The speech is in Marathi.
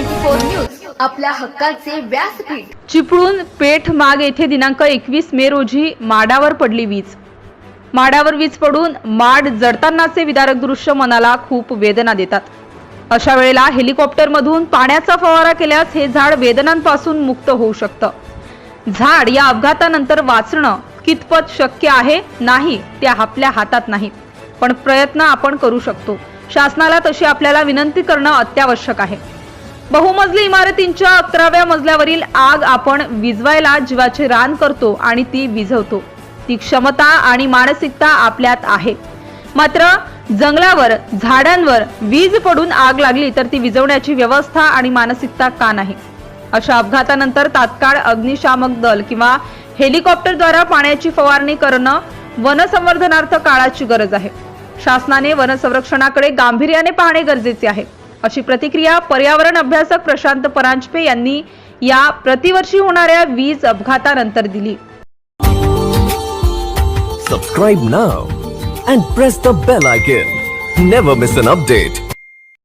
न्यूज आपल्या हक्काचे व्यासपीठ. चिपळूण पेठ माग येथे दिनांक एकवीस मे रोजी माडावर पडली वीज. माडावर वीज पडून माड जडतानाचे विदारक दृश्य मनाला खूप वेदना देतात. अशा वेळेला हेलिकॉप्टरमधून पाण्याचा फवारा केल्यास हे झाड वेदनांपासून मुक्त होऊ शकतं. झाड या अपघातानंतर वाचणं कितपत शक्य आहे नाही ते आपल्या हातात नाही. पण प्रयत्न आपण करू शकतो. शासनाला तशी आपल्याला विनंती करणं अत्यावश्यक आहे. बहुमजली इमारतींच्या अकराव्या मजल्यावरील आग आपण विजवायला जीवाचे रान करतो आणि ती विझवतो. ती क्षमता आणि मानसिकता आपल्यात आहे. मात्र जंगलावर झाडांवर वीज पडून आग लागली तर ती विजवण्याची व्यवस्था आणि मानसिकता का नाही? अशा अपघातानंतर तात्काळ अग्निशामक दल किंवा हेलिकॉप्टरद्वारा पाण्याची फवारणी करणं वनसंवर्धनार्थ काळाची गरज आहे. शासनाने वनसंरक्षणाकडे गांभीर्याने पाहणे गरजेचे आहे. अशी प्रतिक्रिया पर्यावरण अभ्यासक प्रशांत परांजपे यांनी या प्रतिवर्षी होणाऱ्या वीज अपघातानंतर दिली. Subscribe now and press the bell icon never miss an update